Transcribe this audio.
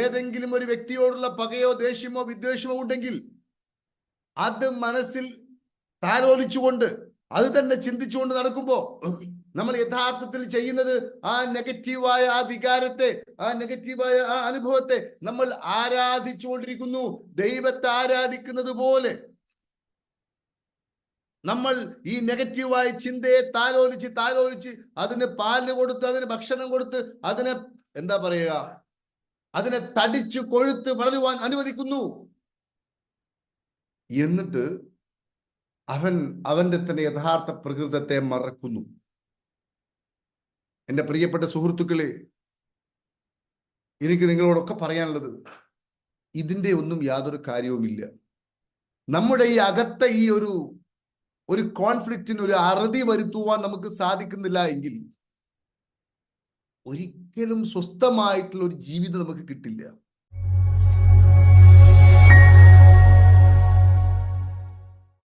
ഏതെങ്കിലും ഒരു വ്യക്തിയോടുള്ള പകയോ ദേഷ്യമോ വിദ്വേഷമോ ഉണ്ടെങ്കിൽ അത് മനസ്സിൽ താലോലിച്ചുകൊണ്ട് അത് തന്നെ ചിന്തിച്ചുകൊണ്ട് നടക്കുമ്പോ നമ്മൾ യഥാർത്ഥത്തിൽ ചെയ്യുന്നത് ആ നെഗറ്റീവായ ആ വികാരത്തെ ആ നെഗറ്റീവായ ആ അനുഭവത്തെ നമ്മൾ ആരാധിച്ചുകൊണ്ടിരിക്കുന്നു. ദൈവത്തെ ആരാധിക്കുന്നത് പോലെ നമ്മൾ ഈ നെഗറ്റീവായ ചിന്തയെ താലോലിച്ച് താലോലിച്ച് അതിന് പാൽ കൊടുത്ത് അതിന് ഭക്ഷണം കൊടുത്ത് അതിനെ എന്താ പറയുക? അതിനെ തടിച്ചു കൊഴുത്ത് വളരുവാൻ അനുവദിക്കുന്നു. എന്നിട്ട് അവൻ അവന്റെ തന്നെ യഥാർത്ഥ പ്രകൃതത്തെ മറക്കുന്നു. എന്റെ പ്രിയപ്പെട്ട സുഹൃത്തുക്കളെ എനിക്ക് നിങ്ങളോടൊക്കെ പറയാനുള്ളത് ഇതിന്റെ ഒന്നും യാതൊരു കാര്യവുമില്ല. നമ്മുടെ ഈ അകത്ത ഈ ഒരു ഒരു കോൺഫ്ലിക്റ്റിന് ഒരു അറുതി വരുത്തുവാൻ നമുക്ക് സാധിക്കുന്നില്ല എങ്കിൽ ഒരിക്കലും സ്വസ്ഥമായിട്ടുള്ള ഒരു ജീവിതം നമുക്ക് കിട്ടില്ല.